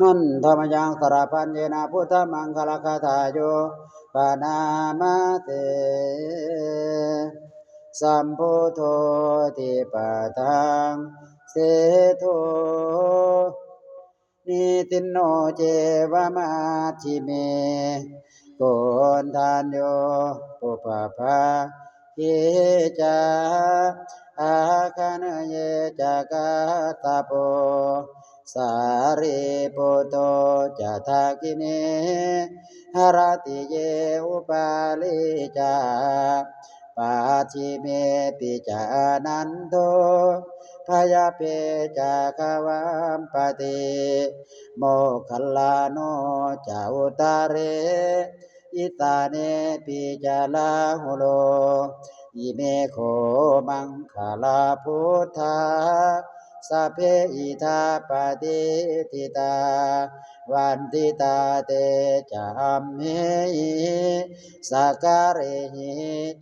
นันธรรมยังสารพันเยนะพุทธมังคลคาถาโยปานามาเตสัมพุทโธติปะทังเสโทนิตินโนเจวะมาชิเมโกนทานโยปุปะภาเยจาอาคันเยจากาตาโป สารีปุตโตจะทากิเนหรติเยอุปาลิจาปาชิเมปิจานันโทพยาเปจาควัมปติโมคคัลลาโนจาอุตาเร อิตาเนปิจาลาหุโลอิเมโคมังคาลาพุทธา สัเพอิทาปฏิทิตา วันติตาเตจามเมหิสักการหิ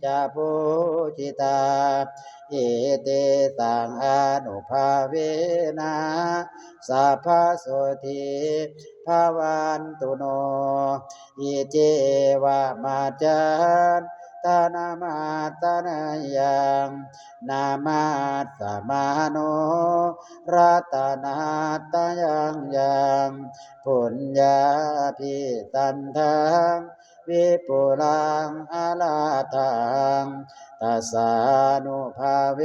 จะปูจิตา เอเตตังอนุภาเวนะสัพพโสติภาวันตุโนอิเจวะมาจันตานามาตานายังนามาสมาโน รัตนาตยังยังปุญญาพิตันทังวิปุลังอาลาทังตัสสานุภาเว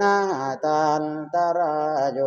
นาตันตรายโย